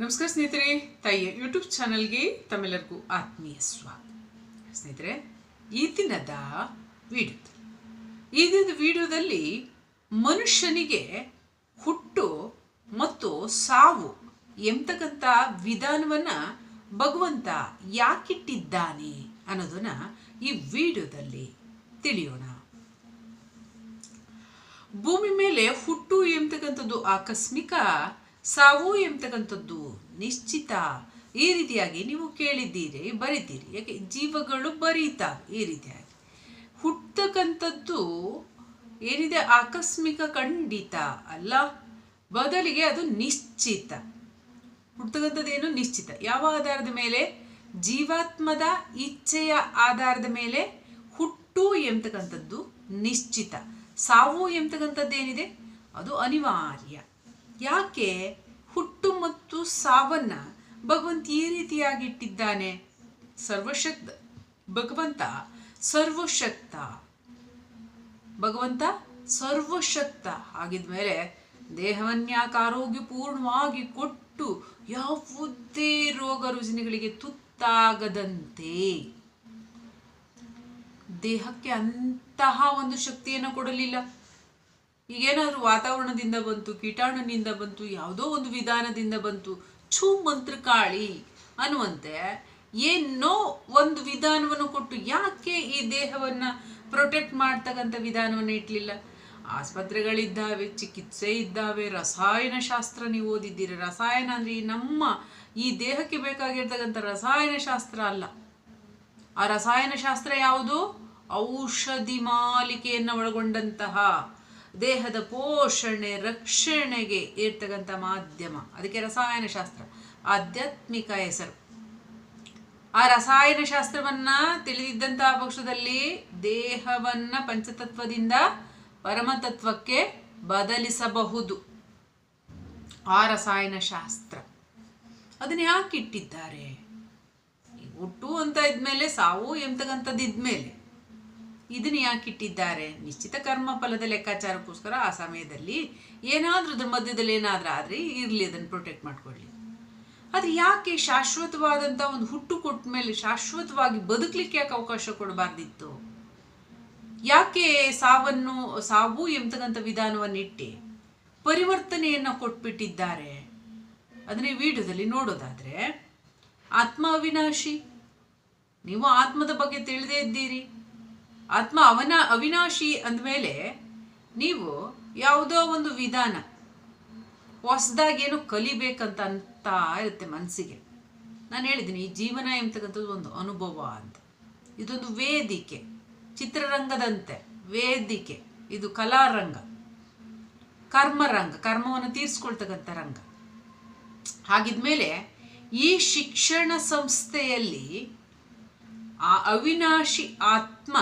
ನಮಸ್ಕಾರ ಸ್ನೇಹಿತರೆ ತಾಯಿಯ ಯೂಟ್ಯೂಬ್ ಚಾನಲ್ಗೆ ತಮ್ಮೆಲ್ಲರಿಗೂ ಆತ್ಮೀಯ ಸ್ವಾಗತ. ಸ್ನೇಹಿತರೆ, ಈ ದಿನದ ವಿಡಿಯೋ ಈ ದಿನದ ವಿಡಿಯೋದಲ್ಲಿ ಮನುಷ್ಯನಿಗೆ ಹುಟ್ಟು ಮತ್ತು ಸಾವು ಎಂತಕ್ಕಂಥ ವಿಧಾನವನ್ನು ಭಗವಂತ ಯಾಕಿಟ್ಟಿದ್ದಾನೆ ಅನ್ನೋದನ್ನ ಈ ವಿಡಿಯೋದಲ್ಲಿ ತಿಳಿಯೋಣ. ಭೂಮಿ ಮೇಲೆ ಹುಟ್ಟು ಎಂತಕ್ಕಂಥದ್ದು ಆಕಸ್ಮಿಕ ಸಾವು ಎಂಬತಕ್ಕಂಥದ್ದು ನಿಶ್ಚಿತ. ಈ ರೀತಿಯಾಗಿ ನೀವು ಕೇಳಿದ್ದೀರಿ, ಬರೀತೀರಿ. ಯಾಕೆ? ಜೀವಗಳು ಬರೀತಾವೆ ಈ ರೀತಿಯಾಗಿ. ಹುಟ್ಟತಕ್ಕಂಥದ್ದು ಏನಿದೆ? ಆಕಸ್ಮಿಕ ಖಂಡಿತ ಅಲ್ಲ. ಬದಲಿಗೆ ಅದು ನಿಶ್ಚಿತ. ಹುಟ್ಟತಕ್ಕಂಥದ್ದೇನು ನಿಶ್ಚಿತ. ಯಾವ ಆಧಾರದ ಮೇಲೆ? ಜೀವಾತ್ಮದ ಇಚ್ಛೆಯ ಆಧಾರದ ಮೇಲೆ ಹುಟ್ಟು ಎಂಬತಕ್ಕಂಥದ್ದು ನಿಶ್ಚಿತ. ಸಾವು ಎಂಬತಕ್ಕಂಥದ್ದೇನಿದೆ ಅದು ಅನಿವಾರ್ಯ. ಯಾಕೆ ಹುಟ್ಟು ಮತ್ತು ಸಾವನ್ನ ಭಗವಂತ ಈ ರೀತಿಯಾಗಿ ಇಟ್ಟಿದ್ದಾನೆ? ಸರ್ವಶಕ್ತ, ಭಗವಂತ ಸರ್ವಶಕ್ತ. ಭಗವಂತ ಸರ್ವಶಕ್ತ. ಆಗಿದ್ಮೇಲೆ ದೇಹವನ್ಯಾಕ ಆರೋಗ್ಯಪೂರ್ಣವಾಗಿ ಕೊಟ್ಟು ಯಾವುದೇ ರೋಗ ರುಜಿನಗಳಿಗೆ ತುತ್ತಾಗದಂತೆ ದೇಹಕ್ಕೆ ಅಂತಹ ಒಂದು ಶಕ್ತಿಯನ್ನು ಕೊಡಲಿಲ್ಲ. ಈಗೇನಾದರೂ ವಾತಾವರಣದಿಂದ ಬಂತು, ಕೀಟಾಣುನಿಂದ ಬಂತು, ಯಾವುದೋ ಒಂದು ವಿಧಾನದಿಂದ ಬಂತು, ಛೂ ಮಂತ್ರಕಾಳಿ ಅನ್ನುವಂತೆ ಏನೋ ಒಂದು ವಿಧಾನವನ್ನು ಕೊಟ್ಟು ಯಾಕೆ ಈ ದೇಹವನ್ನ ಪ್ರೊಟೆಕ್ಟ್ ಮಾಡ್ತಕ್ಕಂಥ ವಿಧಾನವನ್ನು ಇಟ್ಲಿಲ್ಲ? ಆಸ್ಪತ್ರೆಗಳಿದ್ದಾವೆ, ಚಿಕಿತ್ಸೆ ಇದ್ದಾವೆ, ರಸಾಯನ ಶಾಸ್ತ್ರ ನೀವು ಓದಿದ್ದೀರಿ. ರಸಾಯನ ಅಂದರೆ ಈ ನಮ್ಮ ಈ ದೇಹಕ್ಕೆ ಬೇಕಾಗಿರ್ತಕ್ಕಂಥ ರಸಾಯನ ಶಾಸ್ತ್ರ ಅಲ್ಲ. ಆ ರಸಾಯನ ಶಾಸ್ತ್ರ ಯಾವುದು? ಔಷಧಿ ಮಾಲಿಕೆಯನ್ನು ಒಳಗೊಂಡಂತಹ ದೇಹದ ಪೋಷಣೆ, ರಕ್ಷಣೆಗೆ ಇರ್ತಕ್ಕಂಥ ಮಾಧ್ಯಮ. ಅದಕ್ಕೆ ರಸಾಯನ ಶಾಸ್ತ್ರ. ಆಧ್ಯಾತ್ಮಿಕ ಹೆಸರು. ಆ ರಸಾಯನ ಶಾಸ್ತ್ರವನ್ನ ತಿಳಿದಿದ್ದಂತಹ ಪಕ್ಷದಲ್ಲಿ ದೇಹವನ್ನ ಪಂಚತತ್ವದಿಂದ ಪರಮತತ್ವಕ್ಕೆ ಬದಲಿಸಬಹುದು. ಆ ರಸಾಯನ ಶಾಸ್ತ್ರ. ಅದನ್ನ ಯಾಕೆ ಇಟ್ಟಿದ್ದಾರೆ ಹುಟ್ಟು ಅಂತ ಇದ್ಮೇಲೆ ಸಾವು ಎಂತಕ್ಕಂಥದ್ದು ಇದ್ಮೇಲೆ ಇದನ್ನ ಯಾಕೆ ಇಟ್ಟಿದ್ದಾರೆ? ನಿಶ್ಚಿತ ಕರ್ಮ ಫಲದ ಲೆಕ್ಕಾಚಾರಕ್ಕೋಸ್ಕರ ಆ ಸಮಯದಲ್ಲಿ ಏನಾದರೂ ಅದ್ರ ಮಧ್ಯದಲ್ಲಿ ಏನಾದರೂ ಆದ್ರೆ ಇರ್ಲಿ, ಅದನ್ನು ಪ್ರೊಟೆಕ್ಟ್ ಮಾಡ್ಕೊಳ್ಳಿ. ಆದ್ರೆ ಯಾಕೆ ಶಾಶ್ವತವಾದಂತ ಒಂದು ಹುಟ್ಟು ಕೊಟ್ಟ ಮೇಲೆ ಶಾಶ್ವತವಾಗಿ ಬದುಕಲಿಕ್ಕೆ ಯಾಕೆ ಅವಕಾಶ ಕೊಡಬಾರ್ದಿತ್ತು? ಯಾಕೆ ಸಾವನ್ನು, ಸಾವು ಎಂಬತಕ್ಕಂಥ ವಿಧಾನವನ್ನು ಇಟ್ಟಿ ಪರಿವರ್ತನೆಯನ್ನ ಕೊಟ್ಬಿಟ್ಟಿದ್ದಾರೆ? ಅದನ್ನೇ ವಿಡಿಯೋದಲ್ಲಿ ನೋಡೋದಾದ್ರೆ ಆತ್ಮ ಅವಿನಾಶಿ. ನೀವು ಆತ್ಮದ ಬಗ್ಗೆ ತಿಳಿದೇ ಇದ್ದೀರಿ. ಆತ್ಮ ಅವನ ಅವಿನಾಶಿ ಅಂದಮೇಲೆ ನೀವು ಯಾವುದೋ ಒಂದು ವಿಧಾನ ಹೊಸದಾಗಿ ಏನು ಕಲಿಬೇಕಂತ ಅಂತ ಇರುತ್ತೆ ಮನಸ್ಸಿಗೆ ನಾನು ಹೇಳಿದ್ದೀನಿ, ಈ ಜೀವನ ಎಂಬತಕ್ಕಂಥದ್ದು ಒಂದು ಅನುಭವ ಅಂತ. ಇದೊಂದು ವೇದಿಕೆ, ಚಿತ್ರರಂಗದಂತೆ ವೇದಿಕೆ. ಇದು ಕಲಾರಂಗ, ಕರ್ಮರಂಗ, ಕರ್ಮವನ್ನು ತೀರಿಸ್ಕೊಳ್ತಕ್ಕಂಥ ರಂಗ. ಹಾಗಿದ್ಮೇಲೆ ಈ ಶಿಕ್ಷಣ ಸಂಸ್ಥೆಯಲ್ಲಿ ಆ ಅವಿನಾಶಿ ಆತ್ಮ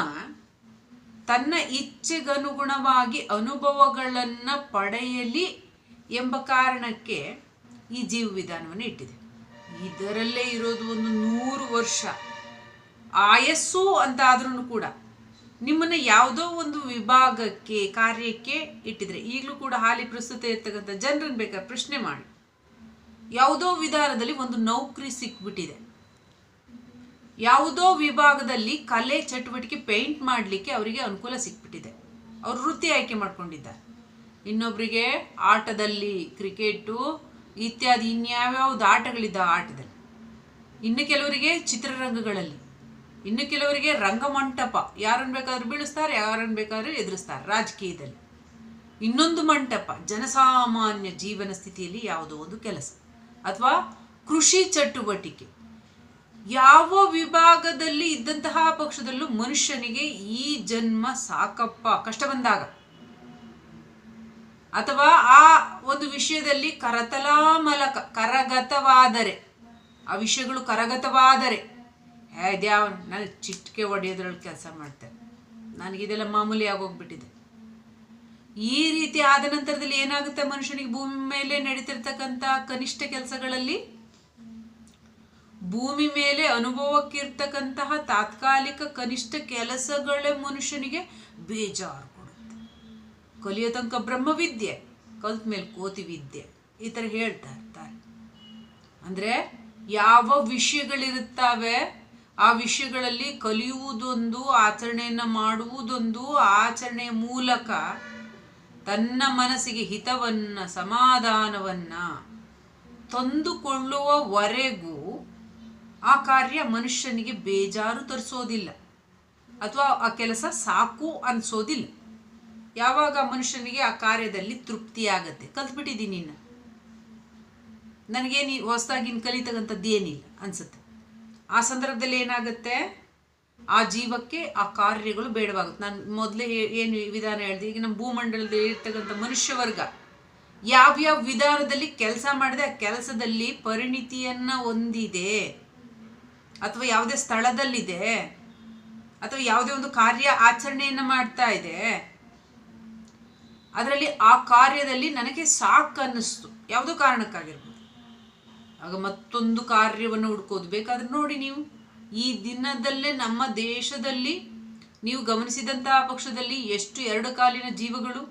ತನ್ನ ಇಚ್ಛೆಗನುಗುಣವಾಗಿ ಅನುಭವಗಳನ್ನು ಪಡೆಯಲಿ ಎಂಬ ಕಾರಣಕ್ಕೆ ಈ ಜೀವ ವಿಧಾನವನ್ನು ಇಟ್ಟಿದೆ. ಇದರಲ್ಲೇ ಇರೋದು ಒಂದು ನೂರು ವರ್ಷ. ಆಯಸ್ಸು ಅಂತ ಆದ್ರೂ ಕೂಡ ನಿಮ್ಮನ್ನು ಯಾವುದೋ ಒಂದು ವಿಭಾಗಕ್ಕೆ, ಕಾರ್ಯಕ್ಕೆ ಇಟ್ಟಿದ್ರೆ ಈಗಲೂ ಕೂಡ ಹಾಲಿ ಪ್ರಸ್ತುತ ಇರ್ತಕ್ಕಂಥ ಜನರನ್ನು ಬೇಕಾದ್ರೆ ಪ್ರಶ್ನೆ ಮಾಡಿ. ಯಾವುದೋ ವಿಧಾನದಲ್ಲಿ ಒಂದು ನೌಕರಿ ಸಿಕ್ಬಿಟ್ಟಿದೆ. ಯಾವುದೋ ವಿಭಾಗದಲ್ಲಿ ಕಲೆ ಚಟುವಟಿಕೆ ಪೇಂಟ್ ಮಾಡಲಿಕ್ಕೆ ಅವರಿಗೆ ಅನುಕೂಲ ಸಿಕ್ಬಿಟ್ಟಿದೆ. ಅವರು ವೃತ್ತಿ ಆಯ್ಕೆ ಮಾಡ್ಕೊಂಡಿದ್ದಾರೆ. ಇನ್ನೊಬ್ಬರಿಗೆ ಆಟದಲ್ಲಿ ಕ್ರಿಕೆಟು ಇತ್ಯಾದಿ ಇನ್ಯಾವ್ಯಾವ್ದು ಆಟಗಳಿದ್ದ ಆಟದಲ್ಲಿ. ಇನ್ನು ಕೆಲವರಿಗೆ ಚಿತ್ರರಂಗಗಳಲ್ಲಿ, ಇನ್ನು ಕೆಲವರಿಗೆ ರಂಗಮಂಟಪ, ಯಾರನ್ನು ಬೇಕಾದ್ರೂ ಬೀಳಿಸ್ತಾರೆ, ಯಾರನ್ನು ಬೇಕಾದ್ರೂ ಎದುರಿಸ್ತಾರೆ ರಾಜಕೀಯದಲ್ಲಿ. ಇನ್ನೊಂದು ಮಂಟಪ, ಜನಸಾಮಾನ್ಯ ಜೀವನ ಸ್ಥಿತಿಯಲ್ಲಿ ಯಾವುದೋ ಒಂದು ಕೆಲಸ. ಅಥವಾ ಕೃಷಿ ಚಟುವಟಿಕೆ ಯಾವ ವಿಭಾಗದಲ್ಲಿ ಇದ್ದಂತಹ ಪಕ್ಷದಲ್ಲೂ ಮನುಷ್ಯನಿಗೆ ಈ ಜನ್ಮ ಸಾಕಪ್ಪ, ಕಷ್ಟ ಬಂದಾಗ. ಅಥವಾ ಆ ಒಂದು ವಿಷಯದಲ್ಲಿ ಕರತಲಾಮಲಕ, ಕರಗತವಾದರೆ, ಆ ವಿಷಯಗಳು ಕರಗತವಾದರೆ ಯಾವ ನಾನು ಚಿಟಿಕೆ ಹೊಡೆಯೋದ್ರಲ್ಲಿ ಕೆಲಸ ಮಾಡ್ತೇನೆ ನನಗಿದೆಲ್ಲ ಮಾಮೂಲಿ ಆಗೋಗ್ಬಿಟ್ಟಿದೆ. ಈ ರೀತಿ ಆದ ನಂತರದಲ್ಲಿ ಏನಾಗುತ್ತೆ ಮನುಷ್ಯನಿಗೆ ಭೂಮಿ ಮೇಲೆ ನಡೀತಿರ್ತಕ್ಕಂಥ ಕನಿಷ್ಠ ಕೆಲಸಗಳಲ್ಲಿ? ಭೂಮಿ ಮೇಲೆ ಅನುಭವಕ್ಕಿರ್ತಕ್ಕಂತಹ ತಾತ್ಕಾಲಿಕ ಕನಿಷ್ಠ ಕೆಲಸಗಳೇ ಮನುಷ್ಯನಿಗೆ ಬೇಜಾರು ಕೊಡುತ್ತೆ. ಕಲಿಯೋ ತನಕ ಬ್ರಹ್ಮವಿದ್ಯೆ, ಕಲ್ತ ಮೇಲೆ ಕೋತಿ ವಿದ್ಯೆ, ಈ ಥರ ಹೇಳ್ತಾ ಇರ್ತಾರೆ. ಅಂದರೆ ಯಾವ ವಿಷಯಗಳಿರುತ್ತವೆ, ಆ ವಿಷಯಗಳಲ್ಲಿ ಕಲಿಯುವುದೊಂದು, ಆಚರಣೆಯನ್ನು ಮಾಡುವುದೊಂದು, ಆಚರಣೆಯ ಮೂಲಕ ತನ್ನ ಮನಸ್ಸಿಗೆ ಹಿತವನ್ನು, ಸಮಾಧಾನವನ್ನು ತಂದುಕೊಳ್ಳುವವರೆಗೂ ಆ ಕಾರ್ಯ ಮನುಷ್ಯನಿಗೆ ಬೇಜಾರು ತರಿಸೋದಿಲ್ಲ. ಅಥವಾ ಆ ಕೆಲಸ ಸಾಕು ಅನಿಸೋದಿಲ್ಲ. ಯಾವಾಗ ಮನುಷ್ಯನಿಗೆ ಆ ಕಾರ್ಯದಲ್ಲಿ ತೃಪ್ತಿಯಾಗತ್ತೆ? ಕಲ್ತ್ಬಿಟ್ಟಿದ್ದೀನಿ ಇನ್ನು ನನಗೇನು ಹೊಸದಾಗಿ ಇನ್ನು ಕಲಿತಕ್ಕಂಥದ್ದು ಏನಿಲ್ಲ ಅನಿಸುತ್ತೆ. ಆ ಸಂದರ್ಭದಲ್ಲಿ ಏನಾಗುತ್ತೆ? ಆ ಜೀವಕ್ಕೆ ಆ ಕಾರ್ಯಗಳು ಬೇಡವಾಗುತ್ತೆ. ನಾನು ಮೊದಲೇ ಏನು ವಿಧಾನ ಹೇಳಿದೆ, ಈಗ ನಮ್ಮ ಭೂಮಂಡಲದಲ್ಲಿ ಇರ್ತಕ್ಕಂಥ ಮನುಷ್ಯ ವರ್ಗ, ಯಾವ್ಯಾವ ವಿಧಾನದಲ್ಲಿ ಕೆಲಸ ಮಾಡಿದೆ ಆ ಕೆಲಸದಲ್ಲಿ ಪರಿಣಿತಿಯನ್ನು ಹೊಂದಿದೆ? ಅಥವಾ ಯಾವುದೇ ಸ್ಥಳದಲ್ಲಿದೆ, ಅಥವಾ ಯಾವುದೇ ಒಂದು ಕಾರ್ಯ ಆಚರಣೆಯನ್ನು ಮಾಡ್ತಾ ಇದೆ, ಅದರಲ್ಲಿ ಆ ಕಾರ್ಯದಲ್ಲಿ ನನಗೆ ಸಾಕು ಅನ್ನಿಸ್ತು. ಯಾವುದೋ ಕಾರಣಕ್ಕಾಗಿರ್ಬೋದು. ಆಗ ಮತ್ತೊಂದು ಕಾರ್ಯವನ್ನು ಹುಡ್ಕೋದು ಬೇಕಾದ್ರೆ ನೋಡಿ ನೀವು. ಈ ದಿನದಲ್ಲೇ ನಮ್ಮ ದೇಶದಲ್ಲಿ ನೀವು ಗಮನಿಸಿದಂತಹ ಪಕ್ಷದಲ್ಲಿ ಎಷ್ಟು ಎರಡು ಕಾಲಿನ ಜೀವಗಳು,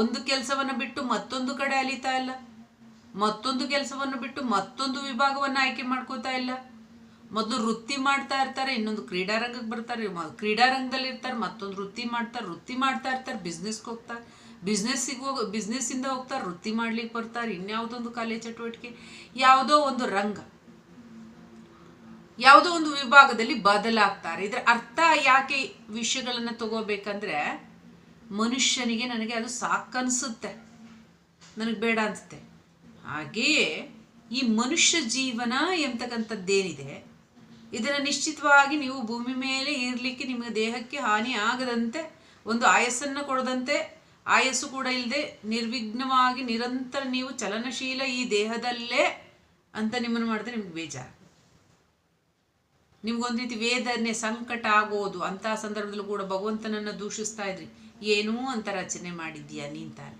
ಒಂದು ಕೆಲಸವನ್ನು ಬಿಟ್ಟು ಮತ್ತೊಂದು ಕಡೆ ಅಲಿತಾ ಇಲ್ಲ, ಮತ್ತೊಂದು ಕೆಲಸವನ್ನು ಬಿಟ್ಟು ಮತ್ತೊಂದು ವಿಭಾಗವನ್ನು ಆಯ್ಕೆ ಮಾಡ್ಕೋತಾ ಇಲ್ಲ. ಮೊದಲು ವೃತ್ತಿ ಮಾಡ್ತಾ ಇರ್ತಾರೆ, ಇನ್ನೊಂದು ಕ್ರೀಡಾರಂಗಕ್ಕೆ ಬರ್ತಾರೆ ಕ್ರೀಡಾರಂಗದಲ್ಲಿ ಇರ್ತಾರೆ, ಮತ್ತೊಂದು ವೃತ್ತಿ ಮಾಡ್ತಾರೆ, ವೃತ್ತಿ ಮಾಡ್ತಾ ಇರ್ತಾರೆ ಬಿಸ್ನೆಸ್ಗೆ ಹೋಗ್ತಾರೆ ಬಿಸ್ನೆಸ್ಸಿಗೆ ಹೋಗಿ ಬಿಸ್ನೆಸ್ಸಿಂದ ಹೋಗ್ತಾರೆ, ವೃತ್ತಿ ಮಾಡ್ಲಿಕ್ಕೆ ಬರ್ತಾರೆ, ಇನ್ಯಾವುದೊಂದು ಕಲೆ ಚಟುವಟಿಕೆ, ಯಾವುದೋ ಒಂದು ರಂಗ, ಯಾವುದೋ ಒಂದು ವಿಭಾಗದಲ್ಲಿ ಬದಲಾಗ್ತಾರೆ. ಇದರ ಅರ್ಥ ಯಾಕೆ ವಿಷಯಗಳನ್ನು ತಗೋಬೇಕಂದ್ರೆ, ಮನುಷ್ಯನಿಗೆ ನನಗೆ ಅದು ಸಾಕನ್ಸುತ್ತೆ, ನನಗೆ ಬೇಡ ಅನಿಸುತ್ತೆ. ಹಾಗೆಯೇ ಈ ಮನುಷ್ಯ ಜೀವನ ಎಂಬತಕ್ಕಂಥದ್ದೇನಿದೆ ಇದನ್ನು ನಿಶ್ಚಿತವಾಗಿ ನೀವು ಭೂಮಿ ಮೇಲೆ ಇರಲಿಕ್ಕೆ ನಿಮ್ಮ ದೇಹಕ್ಕೆ ಹಾನಿ ಆಗದಂತೆ, ಒಂದು ಆಯಸ್ಸನ್ನು ಕೊಡದಂತೆ, ಆಯಸ್ಸು ಕೂಡ ಇಲ್ಲದೆ ನಿರ್ವಿಘ್ನವಾಗಿ ನಿರಂತರ ನೀವು ಚಲನಶೀಲ ಈ ದೇಹದಲ್ಲೇ ಅಂತ ನಿಮ್ಮನ್ನು ಮಾಡಿದ್ರೆ ನಿಮ್ಗೆ ಬೇಜಾರು. ನಿಮ್ಗೊಂದು ರೀತಿ ವೇದನೆ ಸಂಕಟ ಆಗೋದು ಅಂತಹ ಸಂದರ್ಭದಲ್ಲೂ ಕೂಡ ಭಗವಂತನನ್ನು ದೂಷಿಸ್ತಾ ಇದ್ರಿ. ಏನೂ ಅಂತ ರಚನೆ ಮಾಡಿದ್ದೀಯಾ ನೀನ್ ತಾನೆ?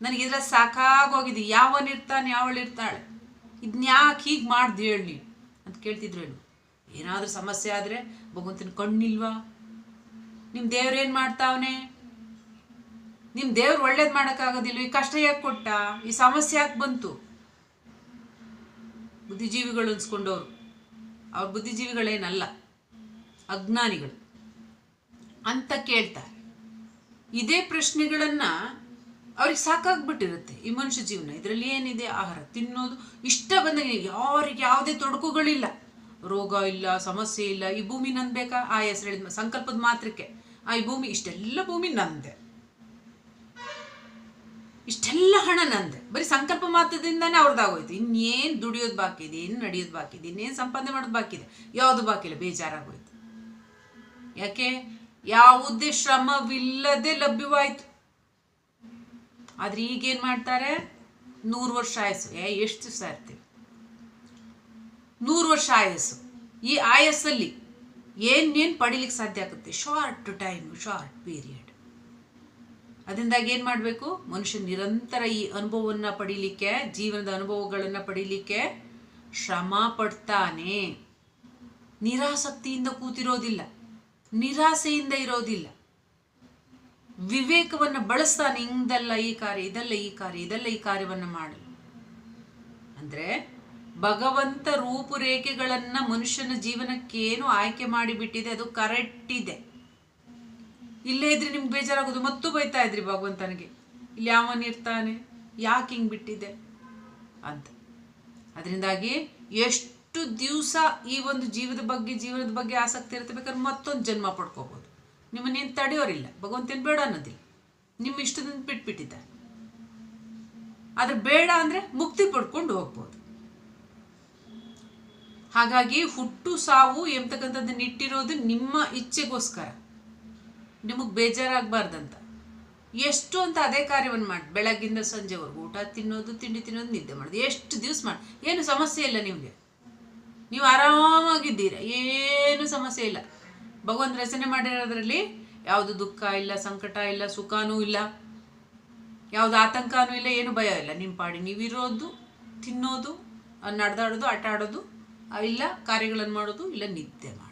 ನನಗೆ ಇದ್ರ ಸಾಕಾಗೋಗಿದೆ ಯಾವನಿರ್ತಾನೆ ಯಾವಳಿರ್ತಾಳೆ ಇದನ್ಯಾಕೆ ಹೀಗೆ ಮಾಡ್ದು ಹೇಳಿ ಅಂತ ಕೇಳ್ತಿದ್ರು ಏನಾದರೂ ಸಮಸ್ಯೆ ಆದರೆ ಭಗವಂತನ ಕಣ್ಣಿಲ್ವಾ? ನಿಮ್ಮ ದೇವ್ರೇನು ಮಾಡ್ತಾವನೆ? ನಿಮ್ಮ ದೇವ್ರು ಒಳ್ಳೇದು ಮಾಡೋಕ್ಕಾಗೋದಿಲ್ವ? ಈ ಕಷ್ಟ ಯಾಕೆ ಕೊಟ್ಟ? ಈ ಸಮಸ್ಯೆ ಯಾಕೆ ಬಂತು? ಬುದ್ಧಿಜೀವಿಗಳು ಅನ್ಸ್ಕೊಂಡವ್ರು. ಅವ್ರ ಬುದ್ಧಿಜೀವಿಗಳೇನಲ್ಲ. ಅಜ್ಞಾನಿಗಳು. ಅಂತ ಕೇಳ್ತಾರೆ. ಇದೇ ಪ್ರಶ್ನೆಗಳನ್ನ ಅವ್ರಿಗೆ ಸಾಕಾಗ್ಬಿಟ್ಟಿರುತ್ತೆ ಈ ಮನುಷ್ಯ ಜೀವನ. ಇದರಲ್ಲಿ ಏನಿದೆ? ಆಹಾರ. ತಿನ್ನೋದು ಇಷ್ಟ ಬಂದಾಗ ಯಾರಿಗೆ ಯಾವುದೇ ತೊಡಕುಗಳಿಲ್ಲ. ರೋಗ ಇಲ್ಲ, ಸಮಸ್ಯೆ ಇಲ್ಲ, ಈ ಭೂಮಿ ನಂದು ಬೇಕಾ ಆ ಹೆಸರು ಹೇಳಿದ ಸಂಕಲ್ಪದ ಮಾತ್ರಕ್ಕೆ. ಆ ಈ ಭೂಮಿ, ಇಷ್ಟೆಲ್ಲ ಭೂಮಿ ನಂದೆ. ಇಷ್ಟೆಲ್ಲ ಹಣ ನಂದೆ. ಬರೀ ಸಂಕಲ್ಪ ಮಾತ್ರದಿಂದಾನೇ ಅವ್ರದ್ದಾಗೋಯ್ತು. ಇನ್ನೇನು ದುಡಿಯೋದು ಬಾಕಿ ಇದೆ, ಏನು ನಡೆಯೋದು ಬಾಕಿ ಇದೆ, ಇನ್ನೇನು ಸಂಪಾದನೆ ಮಾಡೋದು ಬಾಕಿ ಇದೆ, ಯಾವುದು ಬಾಕಿ ಇಲ್ಲ, ಬೇಜಾರಾಗೋಯ್ತು. ಯಾಕೆ? ಯಾವುದೇ ಶ್ರಮವಿಲ್ಲದೆ ಲಭ್ಯವಾಯಿತು. ಆದ್ರೆ ಈಗೇನು ಮಾಡ್ತಾರೆ? ನೂರು ವರ್ಷ ಆಯಸ್ಸು ಏ, ಎಷ್ಟು ದಿವಸ ನೂರು ವರ್ಷ ಆಯಸ್ಸು. ಈ ಆಯಸ್ಸಲ್ಲಿ ಏನೇನು ಪಡಿಲಿಕ್ಕೆ ಸಾಧ್ಯ ಆಗುತ್ತೆ? ಶಾರ್ಟ್ ಟೈಮ್ ಶಾರ್ಟ್ ಪೀರಿಯಡ್ ಅದರಿಂದಾಗಿ ಏನು ಮಾಡಬೇಕು? ಮನುಷ್ಯ ನಿರಂತರ ಈ ಅನುಭವವನ್ನು ಪಡೀಲಿಕ್ಕೆ, ಜೀವನದ ಅನುಭವಗಳನ್ನು ಪಡೀಲಿಕ್ಕೆ ಶ್ರಮ ಪಡ್ತಾನೆ. ನಿರಾಸಕ್ತಿಯಿಂದ ಕೂತಿರೋದಿಲ್ಲ. ನಿರಾಸೆಯಿಂದ ಇರೋದಿಲ್ಲ. ವಿವೇಕವನ್ನು ಬಳಸ್ತಾನೆ ಹಿಂದಲ್ಲ ಈ ಕಾರ್ಯ, ಇದಲ್ಲ ಈ ಕಾರ್ಯ, ಇದಲ್ಲ ಈ ಕಾರ್ಯವನ್ನು ಮಾಡಲು. ಅಂದರೆ ಭಗವಂತ ರೂಪುರೇಖೆಗಳನ್ನು ಮನುಷ್ಯನ ಜೀವನಕ್ಕೇನು ಆಯ್ಕೆ ಮಾಡಿಬಿಟ್ಟಿದೆ, ಅದು ಕರೆಕ್ಟ್ ಇದೆ ಇಲ್ಲೇ ಇದ್ರೆ ನಿಮ್ಗೆ ಬೇಜಾರಾಗೋದು, ಮತ್ತೂ ಬೈತಾ ಇದ್ರಿ ಭಗವಂತನಿಗೆ. ಇಲ್ಲಿ ಯಾವನಿರ್ತಾನೆ ಯಾಕೆ ಹಿಂಗೆ ಬಿಟ್ಟಿದೆ? ಅಂತ. ಅದರಿಂದಾಗಿ ಎಷ್ಟು ದಿವಸ ಈ ಒಂದು ಜೀವದ ಬಗ್ಗೆ, ಜೀವನದ ಬಗ್ಗೆ ಆಸಕ್ತಿ ಇರುತ್ತೆ ಬೇಕಾದ್ರೆ ಮತ್ತೊಂದು ಜನ್ಮ ಪಡ್ಕೋಬೋದು. ನಿಮ್ಮನ್ನೇನು ತಡೆಯೋರಿಲ್ಲ. ಭಗವಂತನ ಬೇಡ ಅನ್ನೋದಿಲ್ಲ. ನಿಮ್ಮ ಇಷ್ಟದಿಂದ ಬಿಟ್ಬಿಟ್ಟಿದ್ದಾರೆ. ಆದ್ರೆ ಬೇಡ ಅಂದರೆ ಮುಕ್ತಿ ಪಡ್ಕೊಂಡು ಹೋಗ್ಬೋದು. ಹಾಗಾಗಿ ಹುಟ್ಟು ಸಾವು ಎಂತಕ್ಕಂಥದ್ದು ನಿಟ್ಟಿರೋದು ನಿಮ್ಮ ಇಚ್ಛೆಗೋಸ್ಕರ. ನಿಮಗೆ ಬೇಜಾರಾಗಬಾರ್ದಂತ. ಎಷ್ಟು ಅಂತ ಅದೇ ಕಾರ್ಯವನ್ನು ಮಾಡಿ. ಬೆಳಗ್ಗಿಂದ ಸಂಜೆವರೆಗೂ ಊಟ ತಿನ್ನೋದು, ತಿಂಡಿ ತಿನ್ನೋದು, ನಿದ್ದೆ ಮಾಡೋದು. ಎಷ್ಟು ದಿವಸ ಮಾಡಿ. ಏನು ಸಮಸ್ಯೆ ಇಲ್ಲ ನಿಮಗೆ. ನೀವು ಆರಾಮಾಗಿದ್ದೀರಾ? ಏನು ಸಮಸ್ಯೆ ಇಲ್ಲ. ಭಗವಂತ ರಚನೆ ಮಾಡಿರೋದ್ರಲ್ಲಿ ಯಾವುದು ದುಃಖ ಇಲ್ಲ, ಸಂಕಟ ಇಲ್ಲ, ಸುಖನೂ ಇಲ್ಲ, ಯಾವುದು ಆತಂಕನೂ ಇಲ್ಲ, ಏನು ಭಯ ಇಲ್ಲ. ನಿಮ್ಮ ಪಾಡಿ ನೀವಿರೋದು, ತಿನ್ನೋದು, ನಡೆದಾಡೋದು ಆಟ ಆಡೋದು ಇಲ್ಲ, ಕಾರ್ಯಗಳನ್ನು ಮಾಡೋದು, ಇಲ್ಲ, ನಿದ್ದೆ ಮಾಡೋದು.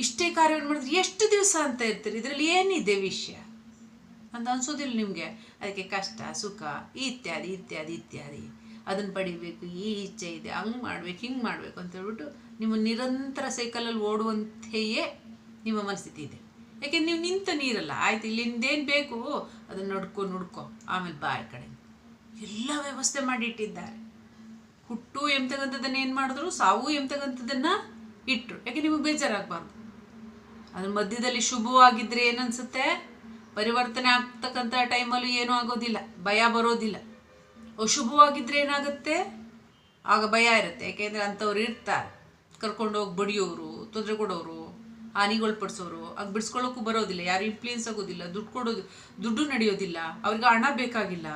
ಇಷ್ಟೇ ಕಾರ್ಯವನ್ನು ಮಾಡಿದ್ರೆ ಎಷ್ಟು ದಿವಸ ಅಂತ ಇರ್ತೀರಿ? ಇದರಲ್ಲಿ ಏನಿದೆ ವಿಷಯ? ಅಂತ ಅನ್ಸೋದಿಲ್ಲ ನಿಮಗೆ. ಅದಕ್ಕೆ ಕಷ್ಟ, ಸುಖ, ಇತ್ಯಾದಿ ಇತ್ಯಾದಿ ಇತ್ಯಾದಿ. ಅದನ್ನು ಪಡಿಬೇಕು, ಈ ಇಚ್ಛೆ ಇದೆ, ಹಂಗೆ ಮಾಡ್ಬೇಕು, ಹಿಂಗೆ ಮಾಡಬೇಕು ಅಂತ ಹೇಳ್ಬಿಟ್ಟು ನಿಮ್ಮ ನಿರಂತರ ಸೈಕಲಲ್ಲಿ ಓಡುವಂತೆಯೇ ನಿಮ್ಮ ಮನಸ್ಥಿತಿ ಇದೆ. ಯಾಕೆ ನೀವು ನಿಂತ ನೀರಲ್ಲ, ಆಯ್ತು, ಇಲ್ಲಿಂದೇನು ಬೇಕು, ಅದನ್ನು ನೋಡ್ಕೊ, ನುಡ್ಕೊ, ಆಮೇಲೆ ಬಾ ಈ ಕಡೆ ಎಲ್ಲ ವ್ಯವಸ್ಥೆ ಮಾಡಿಟ್ಟಿದ್ದಾರೆ. ಹುಟ್ಟು ಎಂಬತಕ್ಕಂಥದ್ದನ್ನು ಏನು ಮಾಡಿದ್ರು? ಸಾವು ಎಂಬತಕ್ಕಂಥದ್ದನ್ನು ಇಟ್ಟರು ಯಾಕೆ ನಿಮಗೆ ಬೇಜಾರಾಗಬಾರ್ದು? ಅದ್ರ ಮಧ್ಯದಲ್ಲಿ ಶುಭವಾಗಿದ್ದರೆ ಏನನ್ಸುತ್ತೆ ಪರಿವರ್ತನೆ ಆಗ್ತಕ್ಕಂಥ ಟೈಮಲ್ಲಿ ಏನೂ ಆಗೋದಿಲ್ಲ. ಭಯ ಬರೋದಿಲ್ಲ. ಅಶುಭವಾಗಿದ್ದರೆ ಏನಾಗುತ್ತೆ? ಆಗ ಭಯ ಇರುತ್ತೆ. ಯಾಕೆಂದರೆ ಅಂಥವ್ರು ಇರ್ತಾರೆ. ಕರ್ಕೊಂಡು ಹೋಗಿ ಬಡಿಯೋರು, ತೊಂದರೆ ಕೊಡೋರು, ಹಾನಿಗೊಳ್ಪಡಿಸೋರು. ಆಗ ಬಿಡಿಸ್ಕೊಳ್ಳೋಕ್ಕೂ ಬರೋದಿಲ್ಲ. ಯಾರು ಇನ್ಫ್ಲೂಯೆನ್ಸ್ ಆಗೋದಿಲ್ಲ. ದುಡ್ಡು ಕೊಡೋದು, ದುಡ್ಡು ನಡೆಯೋದಿಲ್ಲ. ಅವ್ರಿಗೆ ಹಣ ಬೇಕಾಗಿಲ್ಲ.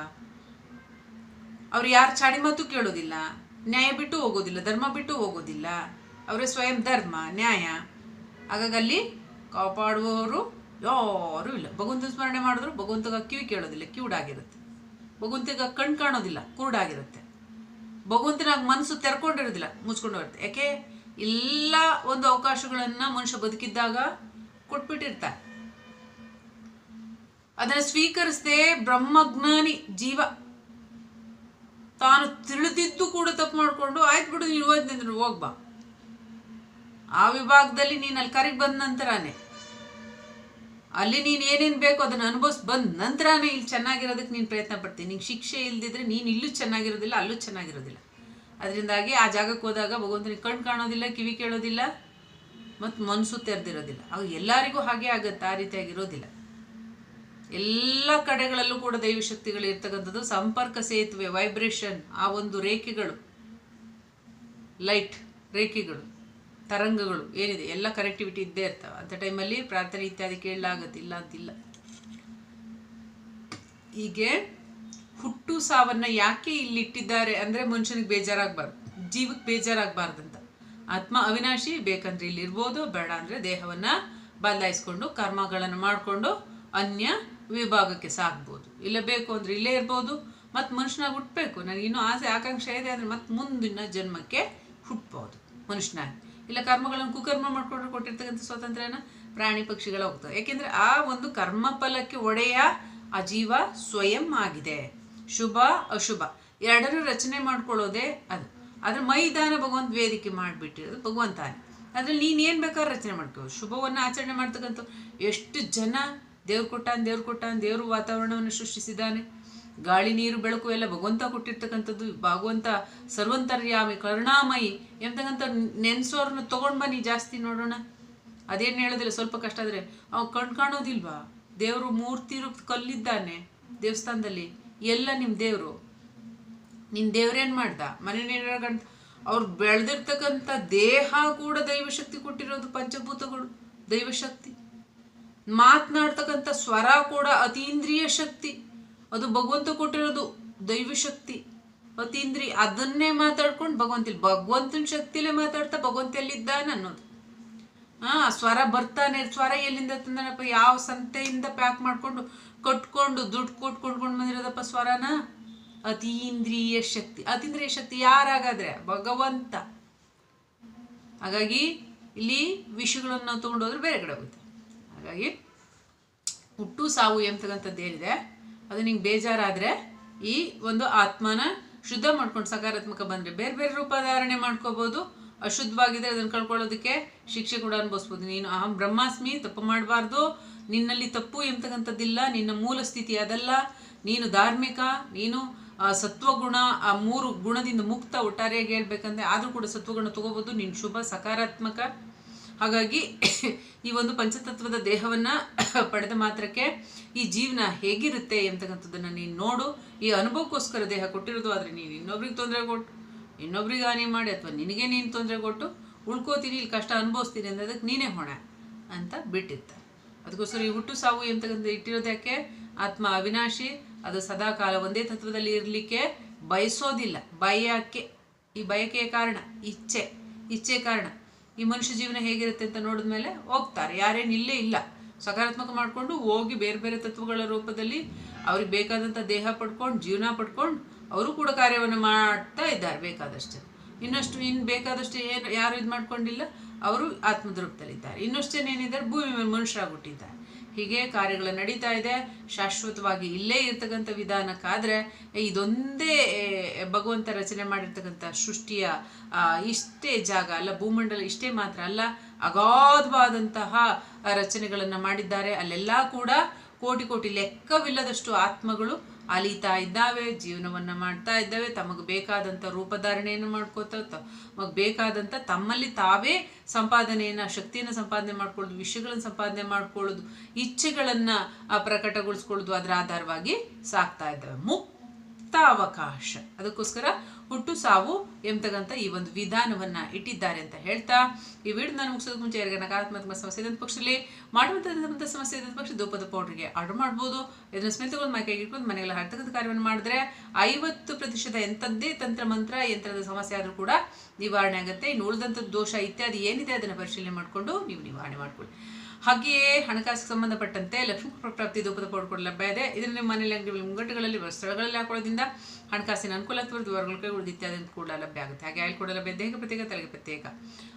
ಅವ್ರು ಯಾರು ಚಾಡಿ ಮಾತು ಕೇಳೋದಿಲ್ಲ, ನ್ಯಾಯ ಬಿಟ್ಟು ಹೋಗೋದಿಲ್ಲ, ಧರ್ಮ ಬಿಟ್ಟು ಹೋಗೋದಿಲ್ಲ. ಅವರೇ ಸ್ವಯಂ ಧರ್ಮ, ನ್ಯಾಯ. ಹಾಗಾಗಿ ಅಲ್ಲಿ ಕಾಪಾಡುವವರು ಯಾರೂ ಇಲ್ಲ. ಭಗವಂತ ಸ್ಮರಣೆ ಮಾಡಿದ್ರು ಭಗವಂತಗ ಕಿವಿ ಕೇಳೋದಿಲ್ಲ, ಕಿವುಡಾಗಿರುತ್ತೆ. ಭಗವಂತಗ ಕಣ್ ಕಾಣೋದಿಲ್ಲ, ಕುರುಡಾಗಿರುತ್ತೆ. ಭಗವಂತನಾಗ ಮನಸ್ಸು ತೆರ್ಕೊಂಡಿರೋದಿಲ್ಲ, ಮುಚ್ಕೊಂಡು ಬರುತ್ತೆ ಯಾಕೆ? ಎಲ್ಲ ಒಂದು ಅವಕಾಶಗಳನ್ನು ಮನುಷ್ಯ ಬದುಕಿದ್ದಾಗ ಕೊಟ್ಬಿಟ್ಟಿರ್ತಾರೆ. ಅದನ್ನು ಸ್ವೀಕರಿಸದೆ ಬ್ರಹ್ಮಜ್ಞಾನಿ ಜೀವ. ತಾನು ತಿಳಿದಿದ್ದು ಕೂಡ ತಪ್ಪು ಮಾಡಿಕೊಂಡು, ಆಯ್ತು ಬಿಡು, ನೀನು ಓದ್ನಿಂದ್ರೆ ಹೋಗ್ಬಾ ಆ ವಿಭಾಗದಲ್ಲಿ ನೀನು ಅಲ್ಲಿ ಕರೆಗೆ ಬಂದ ನಂತರನೇ. ಅಲ್ಲಿ ನೀನು ಏನೇನು ಬೇಕೋ ಅದನ್ನು ಅನುಭವಿಸ್ ಬಂದ ನಂತರನೇ ಇಲ್ಲಿ ಚೆನ್ನಾಗಿರೋದಕ್ಕೆ ನೀನು ಪ್ರಯತ್ನ ಪಡ್ತೀನಿ ನಿಂಗೆ ಶಿಕ್ಷೆ ಇಲ್ದಿದ್ರೆ ನೀನು ಇಲ್ಲೂ ಚೆನ್ನಾಗಿರೋದಿಲ್ಲ, ಅಲ್ಲೂ ಚೆನ್ನಾಗಿರೋದಿಲ್ಲ. ಅದರಿಂದಾಗಿ ಆ ಜಾಗಕ್ಕೆ ಹೋದಾಗ ಭಗವಂತನಿಗೆ ಕಣ್ಣು ಕಾಣೋದಿಲ್ಲ, ಕಿವಿ ಕೇಳೋದಿಲ್ಲ, ಮತ್ತು ಮನಸ್ಸು ತೆರೆದಿರೋದಿಲ್ಲ. ಅವು ಎಲ್ಲರಿಗೂ ಹಾಗೆ ಆಗುತ್ತೆ, ಆ ರೀತಿಯಾಗಿರೋದಿಲ್ಲ. ಎಲ್ಲ ಕಡೆಗಳಲ್ಲೂ ಕೂಡ ದೈವ ಶಕ್ತಿಗಳು ಇರ್ತಕ್ಕಂಥದ್ದು. ಸಂಪರ್ಕ ಸೇತುವೆ ವೈಬ್ರೇಷನ್ ಆ ಒಂದು ರೇಖೆಗಳು ಲೈಟ್ ರೇಖೆಗಳು, ತರಂಗಗಳು ಏನಿದೆ, ಎಲ್ಲ ಕನೆಕ್ಟಿವಿಟಿ ಇದ್ದೇ ಇರ್ತವೆ. ಅಂಥ ಟೈಮಲ್ಲಿ ಪ್ರಾರ್ಥನೆ ಇತ್ಯಾದಿ ಕೇಳಲಾಗತ್ತೆ, ಇಲ್ಲ ಅಂತಿಲ್ಲ. ಹೀಗೆ ಹುಟ್ಟು ಸಾವನ್ನ ಯಾಕೆ ಇಲ್ಲಿ ಇಟ್ಟಿದ್ದಾರೆ ಅಂದರೆ ಮನುಷ್ಯನಿಗೆ ಬೇಜಾರಾಗಬಾರ್ದು. ಜೀವಕ್ಕೆ ಬೇಜಾರಾಗಬಾರ್ದಂತ. ಆತ್ಮ ಅವಿನಾಶಿ, ಬೇಕಂದ್ರೆ ಇಲ್ಲಿ ಇರ್ಬೋದು ಬೇಡ ಅಂದರೆ ದೇಹವನ್ನು ಬದಲಾಯಿಸ್ಕೊಂಡು ಕರ್ಮಗಳನ್ನು ಮಾಡಿಕೊಂಡು, ಅನ್ಯ ವಿಭಾಗಕ್ಕೆ ಸಾಕ್ಬೋದು. ಇಲ್ಲ ಬೇಕು ಅಂದರೆ ಇಲ್ಲೇ ಇರ್ಬೋದು, ಮತ್ತು ಮನುಷ್ಯನಾಗಿ ಹುಟ್ಟಬೇಕು ನನಗೆ ಇನ್ನೂ ಆಸೆ, ಆಕಾಂಕ್ಷೆ ಇದೆ ಅಂದರೆ ಮತ್ತೆ ಮುಂದಿನ ಜನ್ಮಕ್ಕೆ ಹುಟ್ಬೋದು ಮನುಷ್ಯನಾಗಿ. ಇಲ್ಲ ಕರ್ಮಗಳನ್ನು ಕುಕರ್ಮ ಮಾಡ್ಕೊಂಡ್ರೆ ಕೊಟ್ಟಿರ್ತಕ್ಕಂಥ ಸ್ವಾತಂತ್ರ್ಯನ ಪ್ರಾಣಿ ಪಕ್ಷಿಗಳ ಹೋಗ್ತವೆ. ಯಾಕೆಂದರೆ ಆ ಒಂದು ಕರ್ಮ ಫಲಕ್ಕೆ ಒಡೆಯ ಆ ಜೀವ ಸ್ವಯಂ ಆಗಿದೆ. ಶುಭ, ಅಶುಭ. ಎರಡರೂ ರಚನೆ ಮಾಡ್ಕೊಳ್ಳೋದೇ ಅದು. ಆದರೆ ಮೈದಾನ ಭಗವಂತ ವೇದಿಕೆ ಮಾಡಿಬಿಟ್ಟಿರೋದು ಭಗವಂತಾನೆ. ಅದ್ರಲ್ಲಿ ನೀನು ಏನು ಬೇಕಾದ್ರೂ ರಚನೆ ಮಾಡ್ಕೋ. ಶುಭವನ್ನು ಆಚರಣೆ ಮಾಡ್ತಕ್ಕಂಥ ಎಷ್ಟು ಜನ ದೇವ್ರು ಕೊಟ್ಟಾನ ದೇವ್ರು ಕೊಟ್ಟಾನ, ದೇವ್ರ ವಾತಾವರಣವನ್ನು ಸೃಷ್ಟಿಸಿದ್ದಾನೆ. ಗಾಳಿ, ನೀರು, ಬೆಳಕು ಎಲ್ಲ ಭಗವಂತ ಕೊಟ್ಟಿರ್ತಕ್ಕಂಥದ್ದು. ಭಗವಂತ ಸರ್ವಂತರ್ಯಾಮಿ, ಕರುಣಾಮಯಿ ಎಂತಕ್ಕಂಥ ನೆನ್ಸೋರ್ನ ತಗೊಂಡ್ ಬನ್ನಿ ಜಾಸ್ತಿ ನೋಡೋಣ. ಅದೇನು ಹೇಳೋದಿಲ್ಲ, ಸ್ವಲ್ಪ ಕಷ್ಟ ಆದರೆ. ಅವ್ ಕಣ್ ಕಾಣೋದಿಲ್ವಾ? ದೇವರು ಮೂರ್ತಿ ರೂಪ ಕಲ್ಲಿದ್ದಾನೆ ದೇವಸ್ಥಾನದಲ್ಲಿ. ಎಲ್ಲ ನಿಮ್ಮ ದೇವರು. ನಿನ್ನ ದೇವ್ರೇನು ಮಾಡ್ದ? ಮನೆ ಗಂಟ ಅವ್ರು ಬೆಳೆದಿರ್ತಕ್ಕಂಥ ದೇಹ ಕೂಡ ದೈವಶಕ್ತಿ ಕೊಟ್ಟಿರೋದು, ಪಂಚಭೂತಗಳು, ದೈವಶಕ್ತಿ. ಮಾತನಾಡ್ತಕ್ಕಂಥ ಸ್ವರ ಕೂಡ ಅತೀಂದ್ರಿಯ ಶಕ್ತಿ. ಅದು ಭಗವಂತ ಕೊಟ್ಟಿರೋದು ದೈವ ಶಕ್ತಿ. ಅತೀಂದ್ರಿಯ ಅದನ್ನೇ ಮಾತಾಡ್ಕೊಂಡು ಭಗವಂತ ಭಗವಂತನ ಶಕ್ತಿಲೇ ಮಾತಾಡ್ತಾ ಭಗವಂತ ಎಲ್ಲಿದ್ದಾನೆ ಅನ್ನೋದು. ಹಾ ಸ್ವರ ಬರ್ತಾನೆ, ಸ್ವರ ಎಲ್ಲಿಂದ ತಂದನಪ್ಪ? ಯಾವ ಸಂತೆಯಿಂದ ಪ್ಯಾಕ್ ಮಾಡ್ಕೊಂಡು, ಕಟ್ಕೊಂಡು, ದುಡ್ಡು ಕೊಟ್ಟು ಕೊಂಡ್ಕೊಂಡು ಬಂದಿರೋದಪ್ಪ ಸ್ವರನ? ಅತೀಂದ್ರಿಯ ಶಕ್ತಿ. ಅತೀಂದ್ರಿಯ ಶಕ್ತಿ ಯಾರಾಗಾದ್ರೆ? ಭಗವಂತ. ಹಾಗಾಗಿ ಇಲ್ಲಿ ವಿಷಯಗಳನ್ನು ತೊಗೊಂಡೋದ್ರೆ ಬೇರೆ ಕಡೆ ಹೋಗುತ್ತೆ. ಹಾಗಾಗಿ ಹುಟ್ಟು ಸಾವು ಎಂತಕ್ಕಂಥದ್ದು ಹೇಳಿದೆ. ಅದು ನಿಂಗೆ ಬೇಜಾರಾದರೆ ಈ ಒಂದು ಆತ್ಮನ ಶುದ್ಧ ಮಾಡ್ಕೊಂಡು ಸಕಾರಾತ್ಮಕ ಬಂದರೆ ಬೇರೆ ಬೇರೆ ರೂಪ ಧಾರಣೆ ಮಾಡ್ಕೋಬೋದು. ಅಶುದ್ಧವಾಗಿದೆ ಅದನ್ನು ಕಳ್ಕೊಳ್ಳೋದಕ್ಕೆ ಶಿಕ್ಷೆ ಕೂಡ ಅನುಭವಿಸ್ಬೋದು. ನೀನು ಅಹಂ ಬ್ರಹ್ಮಾಸ್ಮಿ, ತಪ್ಪು ಮಾಡಬಾರ್ದು. ನಿನ್ನಲ್ಲಿ ತಪ್ಪು ಎಂತಕ್ಕಂಥದ್ದಿಲ್ಲ ನಿನ್ನ ಮೂಲ ಸ್ಥಿತಿ ಅದಲ್ಲ. ನೀನು ಧಾರ್ಮಿಕ, ನೀನು ಸತ್ವಗುಣ, ಆ ಮೂರು ಗುಣದಿಂದ ಮುಕ್ತ ಒಟ್ಟಾರೆಯಾಗಿ ಹೇಳ್ಬೇಕಂದ್ರೆ ಆದರೂ ಕೂಡ ಸತ್ವಗುಣ ತಗೋಬೋದು. ನೀನು ಶುಭ, ಸಕಾರಾತ್ಮಕ ಹಾಗಾಗಿ ಈ ಒಂದು ಪಂಚತತ್ವದ ದೇಹವನ್ನು ಪಡೆದ ಮಾತ್ರಕ್ಕೆ ಈ ಜೀವನ ಹೇಗಿರುತ್ತೆ ಎಂತಕ್ಕಂಥದ್ದನ್ನು ನೀನು ನೋಡು. ಈ ಅನುಭವಕ್ಕೋಸ್ಕರ ದೇಹ ಕೊಟ್ಟಿರೋದು, ಆದರೆ ನೀನು ಇನ್ನೊಬ್ರಿಗೆ ತೊಂದರೆ ಕೊಟ್ಟು, ಇನ್ನೊಬ್ರಿಗೆ ಹಾನಿ ಮಾಡಿ, ಅಥವಾ ನಿನಗೆ ನೀನು ತೊಂದರೆ ಕೊಟ್ಟು ಉಳ್ಕೋತೀನಿ, ಇಲ್ಲಿ ಕಷ್ಟ ಅನುಭವಿಸ್ತೀನಿ ಅನ್ನೋದಕ್ಕೆ ನೀನೇ ಹೊಣೆ ಅಂತ ಬಿಟ್ಟಿರ್ತಾರೆ ಅದಕ್ಕೋಸ್ಕರ ಈ ಹುಟ್ಟು ಸಾವು ಎಂತಕ್ಕಂಥ ಇಟ್ಟಿರೋದಕ್ಕೆ ಆತ್ಮ ಅವಿನಾಶಿ, ಅದು ಸದಾಕಾಲ ಒಂದೇ ತತ್ವದಲ್ಲಿ ಇರಲಿಕ್ಕೆ ಬಯಸೋದಿಲ್ಲ. ಬಯಕೆ ಈ ಬಯಕೆಯ ಕಾರಣ ಇಚ್ಛೆ. ಇಚ್ಛೆ ಕಾರಣ. ಈ ಮನುಷ್ಯ ಜೀವನ ಹೇಗಿರುತ್ತೆ ಅಂತ ನೋಡಿದ ಮೇಲೆ ಹೋಗ್ತಾರೆ. ಯಾರೇನು ಇಲ್ಲೇ ಇಲ್ಲ. ಸಕಾರಾತ್ಮಕ ಮಾಡಿಕೊಂಡು ಹೋಗಿ ಬೇರೆ ಬೇರೆ ತತ್ವಗಳ ರೂಪದಲ್ಲಿ ಅವ್ರಿಗೆ ಬೇಕಾದಂಥ ದೇಹ ಪಡ್ಕೊಂಡು, ಜೀವನ ಪಡ್ಕೊಂಡು ಅವರು ಕೂಡ ಕಾರ್ಯವನ್ನು ಮಾಡ್ತಾ ಇದ್ದಾರೆ ಬೇಕಾದಷ್ಟು. ಇನ್ನಷ್ಟು ಇನ್ನು ಬೇಕಾದಷ್ಟು ಏನು, ಯಾರು ಇದು ಮಾಡ್ಕೊಂಡಿಲ್ಲ ಅವರು ಆತ್ಮದ್ರೂಪದಲ್ಲಿದ್ದಾರೆ. ಇನ್ನಷ್ಟು ಏನಿದ್ದಾರೆ, ಭೂಮಿ ಮೇಲೆ ಮನುಷ್ಯರಾಗ್ಬಿಟ್ಟಿದ್ದಾರೆ. ಹೀಗೆ ಕಾರ್ಯಗಳು ನಡೀತಾ ಇದೆ. ಶಾಶ್ವತವಾಗಿ ಇಲ್ಲೇ ಇರ್ತಕ್ಕಂಥ ವಿಧಾನಕ್ಕಾದರೆ, ಇದೊಂದೇ ಭಗವಂತ ರಚನೆ ಮಾಡಿರ್ತಕ್ಕಂಥ ಸೃಷ್ಟಿಯ ಇಷ್ಟೇ ಜಾಗ ಅಲ್ಲ, ಭೂಮಂಡಲ ಇಷ್ಟೇ ಮಾತ್ರ ಅಲ್ಲ, ಅಗಾಧವಾದಂತಹ ರಚನೆಗಳನ್ನು ಮಾಡಿದ್ದಾರೆ. ಅಲ್ಲೆಲ್ಲ ಕೂಡ ಕೋಟಿ ಕೋಟಿ ಲೆಕ್ಕವಿಲ್ಲದಷ್ಟು ಆತ್ಮಗಳು ಅಲಿತಾ ಇದ್ದಾವೆ, ಜೀವನವನ್ನು ಮಾಡ್ತಾ ಇದ್ದಾವೆ, ತಮಗೆ ಬೇಕಾದಂಥ ರೂಪಧಾರಣೆಯನ್ನು ಮಾಡ್ಕೋತಾವೆ ತಮಗೆ ಬೇಕಾದಂಥ ತಮ್ಮಲ್ಲಿ ತಾವೇ ಸಂಪಾದನೆಯನ್ನು, ಶಕ್ತಿಯನ್ನು ಸಂಪಾದನೆ ಮಾಡ್ಕೊಳ್ಳೋದು, ವಿಷಯಗಳನ್ನು ಸಂಪಾದನೆ ಮಾಡ್ಕೊಳ್ಳೋದು, ಇಚ್ಛೆಗಳನ್ನು ಪ್ರಕಟಗೊಳಿಸ್ಕೊಳ್ಳೋದು ಅದರ ಆಧಾರವಾಗಿ ಸಾಕ್ತಾ ಇದ್ದಾವೆ. ಮುಕ್ತ ಅವಕಾಶ ಅದಕ್ಕೋಸ್ಕರ ಹುಟ್ಟು ಸಾವು ಎಂಬತಕ್ಕಂಥ ಈ ಒಂದು ವಿಧಾನವನ್ನ ಇಟ್ಟಿದ್ದಾರೆ ಅಂತ ಹೇಳ್ತಾ ಈ ವಿಡಿಯೋ ನಾನು ಮುಗಿಸೋದಕ್ಕೆ ಮುಂಚೆ ಯಾರಿಗೆ ನಕಾರಾತ್ಮಕ ಸಮಸ್ಯೆ ಇದ್ದಂಥ ಪಕ್ಷದಲ್ಲಿ ಮಾಡುವಂಥ ಸಮಸ್ಯೆ ಇದ್ದಂಥ ಪಕ್ಷ ಧೂಪದ ಪೌಡ್ರಿಗೆ ಆರ್ಡರ್ ಮಾಡ್ಬೋದು. ಇದನ್ನ ಸ್ಮೆಲ್ ಮೈ ಕೈಗೆ ಇಟ್ಕೊಂಡು ಮನೆಗೆಲ್ಲ ಹರ್ತಕ್ಕಂಥ ಕಾರ್ಯವನ್ನು ಮಾಡಿದ್ರೆ ಐವತ್ತು ಪ್ರತಿಶತ ಎಂಥದ್ದೇ ತಂತ್ರ ಮಂತ್ರ ಯಂತ್ರದ ಸಮಸ್ಯೆ ಆದರೂ ಕೂಡ ನಿವಾರಣೆ ಆಗುತ್ತೆ. ಇನ್ನು ಉಳಿದಂಥ ದೋಷ ಇತ್ಯಾದಿ ಏನಿದೆ ಅದನ್ನು ಪರಿಶೀಲನೆ ಮಾಡಿಕೊಂಡು ನೀವು ನಿವಾರಣೆ ಮಾಡ್ಕೊಳ್ಳಿ. ಹಾಗೆಯೇ ಹಣಕಾಸಿಗೆ ಸಂಬಂಧಪಟ್ಟಂತೆ ಲಕ್ಷ್ಮೀ ಪ್ರಾಪ್ತಿ ಧೂಪದ ಪೌಡರ್ ಕೂಡ ಲಭ್ಯ ಇದೆ. ಇದನ್ನು ನಿಮ್ಮ ಮನೆಯಲ್ಲಿ ಅಂಗಡಿ ಮುಂಗಟ್ಟುಗಳಲ್ಲಿ ಸ್ಥಳಗಳಲ್ಲಿ ಹಾಕೊಳ್ಳೋದ್ರಿಂದ ಹಣಕಾಸಿನ ಅನುಕೂಲ ಅಥವಾ ಉಳಿದ ಇತ್ಯಾದಿ ಕೂಡ ಲಭ್ಯ ಆಗುತ್ತೆ. ಹಾಗೆ ಆಯಿಲ್ ಕೂಡ ಲಭ್ಯ ದೇಹ ಪ್ರತ್ಯೇಕ, ತಲೆಗೆ ಪ್ರತ್ಯೇಕ.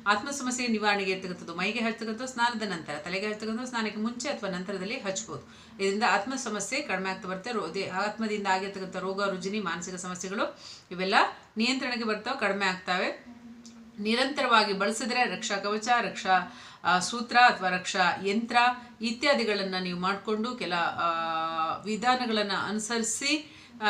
ಆತ್ಮ ಸಮಸ್ಯೆ ನಿವಾರಣೆಗೆ ಇರ್ತಕ್ಕಂಥದ್ದು ಮೈಗೆ ಹಚ್ಚತಕ್ಕಂಥ ಸ್ನಾನದ ನಂತರ. ತಲೆಗೆ ಹಚ್ಚತಕ್ಕಂಥ ಸ್ನಾನಕ್ಕೆ ಮುಂಚೆ ಅಥವಾ ನಂತರದಲ್ಲಿ ಹಚ್ಬೋದು. ಇದರಿಂದ ಆತ್ಮ ಸಮಸ್ಯೆ ಕಡಿಮೆ ಆಗ್ತಾ ಬರುತ್ತೆ. ಆತ್ಮದಿಂದ ಆಗಿರ್ತಕ್ಕಂಥ ರೋಗ, ರುಜಿನಿ, ಮಾನಸಿಕ ಸಮಸ್ಯೆಗಳು ಇವೆಲ್ಲ ನಿಯಂತ್ರಣಕ್ಕೆ ಬರ್ತಾವೆ, ಕಡಿಮೆ ಆಗ್ತವೆ. ನಿರಂತರವಾಗಿ ಬಳಸಿದ್ರೆ ರಕ್ಷಾ ಕವಚ, ರಕ್ಷಾ ಸೂತ್ರ ಅಥವಾ ರಕ್ಷಾ ಯಂತ್ರ ಇತ್ಯಾದಿಗಳನ್ನು ನೀವು ಮಾಡಿಕೊಂಡು ಕೆಲ ವಿಧಾನಗಳನ್ನು ಅನುಸರಿಸಿ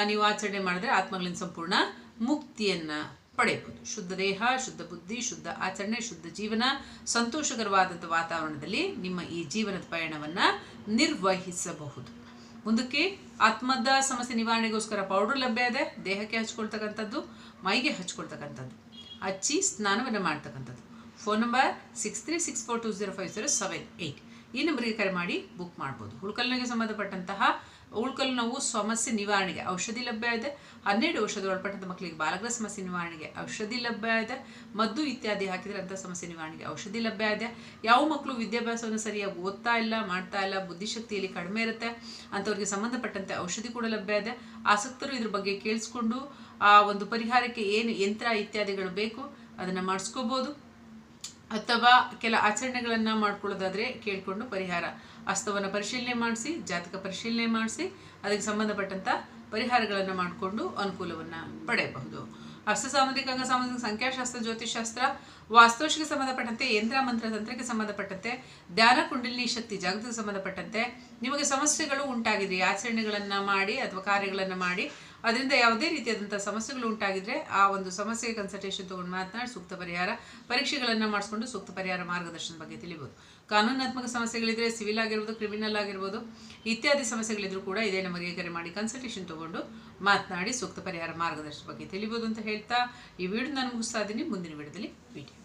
ನೀವು ಆಚರಣೆ ಮಾಡಿದ್ರೆ ಆತ್ಮಗಳಿಂದ ಸಂಪೂರ್ಣ ಮುಕ್ತಿಯನ್ನು ಪಡೆಯಬಹುದು. ಶುದ್ಧ ದೇಹ, ಶುದ್ಧ ಬುದ್ಧಿ, ಶುದ್ಧ ಆಚರಣೆ, ಶುದ್ಧ ಜೀವನ ಸಂತೋಷಕರವಾದಂಥ ವಾತಾವರಣದಲ್ಲಿ ನಿಮ್ಮ ಈ ಜೀವನದ ಪಯಣವನ್ನು ನಿರ್ವಹಿಸಬಹುದು. ಮುಂದಕ್ಕೆ ಆತ್ಮದ ಸಮಸ್ಯೆ ನಿವಾರಣೆಗೋಸ್ಕರ ಪೌಡರ್ ಲಭ್ಯ ಇದೆ. ದೇಹಕ್ಕೆ ಹಚ್ಕೊಳ್ತಕ್ಕಂಥದ್ದು, ಮೈಗೆ ಹಚ್ಕೊಳ್ತಕ್ಕಂಥದ್ದು. ಹಚ್ಚಿ ಸ್ನಾನವನ್ನು ಮಾಡ್ತಕ್ಕಂಥದ್ದು. Phone number six three six four two zero five zero seven eight ಈ ನಂಬರಿಗೆ ಕರೆ ಮಾಡಿ ಬುಕ್ ಮಾಡ್ಬೋದು. ಉಳ್ಕಲ್ನಿಗೆ ಸಂಬಂಧಪಟ್ಟಂತಹ ಉಳ್ಕಲ್ಲು ನೋವು, ಸಮಸ್ಯೆ, ನಿವಾರಣೆಗೆ ಔಷಧಿ ಲಭ್ಯ ಇದೆ. ಹನ್ನೆರಡು ವರ್ಷದ ಒಳಪಟ್ಟಂಥ ಮಕ್ಕಳಿಗೆ ಬಾಲಗ್ರ ಸಮಸ್ಯೆ, ನಿವಾರಣೆಗೆ ಔಷಧಿ ಲಭ್ಯ ಇದೆ. ಮದ್ದು ಇತ್ಯಾದಿ ಹಾಕಿದರೆ ಸಮಸ್ಯೆ, ನಿವಾರಣೆಗೆ ಔಷಧಿ ಲಭ್ಯ ಇದೆ. ಯಾವ ಮಕ್ಕಳು ವಿದ್ಯಾಭ್ಯಾಸವನ್ನು ಸರಿಯಾಗಿ ಓದ್ತಾ ಇಲ್ಲ, ಮಾಡ್ತಾ ಇಲ್ಲ, ಬುದ್ಧಿಶಕ್ತಿಯಲ್ಲಿ ಕಡಿಮೆ ಇರುತ್ತೆ ಅಂಥವ್ರಿಗೆ ಸಂಬಂಧಪಟ್ಟಂತೆ ಔಷಧಿ ಕೂಡ ಲಭ್ಯ ಇದೆ. ಆಸಕ್ತರು ಇದ್ರ ಬಗ್ಗೆ ಕೇಳಿಸ್ಕೊಂಡು ಆ ಒಂದು ಪರಿಹಾರಕ್ಕೆ ಏನು ಯಂತ್ರ ಇತ್ಯಾದಿಗಳು ಬೇಕು ಅದನ್ನು ಮಾಡಿಸ್ಕೋಬೋದು. ಅಥವಾ ಕೆಲ ಆಚರಣೆಗಳನ್ನು ಮಾಡ್ಕೊಳ್ಳೋದಾದರೆ ಕೇಳಿಕೊಂಡು ಪರಿಹಾರ. ಹಸ್ತವನ್ನು ಪರಿಶೀಲನೆ ಮಾಡಿಸಿ, ಜಾತಕ ಪರಿಶೀಲನೆ ಮಾಡಿಸಿ, ಅದಕ್ಕೆ ಸಂಬಂಧಪಟ್ಟಂಥ ಪರಿಹಾರಗಳನ್ನು ಮಾಡಿಕೊಂಡು ಅನುಕೂಲವನ್ನು ಪಡೆಯಬಹುದು. ಅಸ್ತ ಸಾಮಾಜಿಕ ಅಂಗ, ಸಾಮಾಜಿಕ ಸಂಖ್ಯಾಶಾಸ್ತ್ರ ಜ್ಯೋತಿಷಾಸ್ತ್ರ ವಾಸ್ತುಶಿಗೆ ಸಂಬಂಧಪಟ್ಟಂತೆ, ಯಂತ್ರ, ಮಂತ್ರ, ತಂತ್ರಕ್ಕೆ ಸಂಬಂಧಪಟ್ಟಂತೆ, ಧ್ಯಾನ, ಕುಂಡಲಿನಿ, ಶಕ್ತಿ ಜಾಗೃತಿಗೆ ಸಂಬಂಧಪಟ್ಟಂತೆ ನಿಮಗೆ ಸಮಸ್ಯೆಗಳು ಉಂಟಾಗಿದ್ರೆ ಈ ಆಚರಣೆಗಳನ್ನು ಮಾಡಿ ಅಥವಾ ಕಾರ್ಯಗಳನ್ನು ಮಾಡಿ ಅದರಿಂದ ಯಾವುದೇ ರೀತಿಯಾದಂಥ ಸಮಸ್ಯೆಗಳು ಉಂಟಾಗಿದ್ರೆ ಆ ಒಂದು ಸಮಸ್ಯೆಗೆ ಕನ್ಸಲ್ಟೇಷನ್ ತಗೊಂಡು ಮಾತನಾಡಿ ಸೂಕ್ತ ಪರಿಹಾರ, ಪರೀಕ್ಷೆಗಳನ್ನು ಮಾಡಿಸ್ಕೊಂಡು ಸೂಕ್ತ ಪರಿಹಾರ ಮಾರ್ಗದರ್ಶನ ಬಗ್ಗೆ ತಿಳಿಬೋದು. ಕಾನೂನಾತ್ಮಕ ಸಮಸ್ಯೆಗಳಿದ್ರೆ ಸಿವಿಲ್ ಆಗಿರ್ಬೋದು ಕ್ರಿಮಿನಲ್ ಆಗಿರ್ಬೋದು, ಇತ್ಯಾದಿ ಸಮಸ್ಯೆಗಳಿದ್ರು ಕೂಡ ಇದೇ ನಮಗೆ ಕರೆ ಮಾಡಿ ಕನ್ಸಲ್ಟೇಷನ್ ತಗೊಂಡು ಮಾತನಾಡಿ ಸೂಕ್ತ ಪರಿಹಾರ ಮಾರ್ಗದರ್ಶನ ಬಗ್ಗೆ ತಿಳಿಬೋದು ಅಂತ ಹೇಳ್ತಾ ಈ ವಿಡಿಯೋ ನಾನು ಮುಗಿಸ್ತಾ ಇದ್ದೀನಿ. ಮುಂದಿನ ವಿಡಿಯೋದಲ್ಲಿ ವಿಡಿಯೋ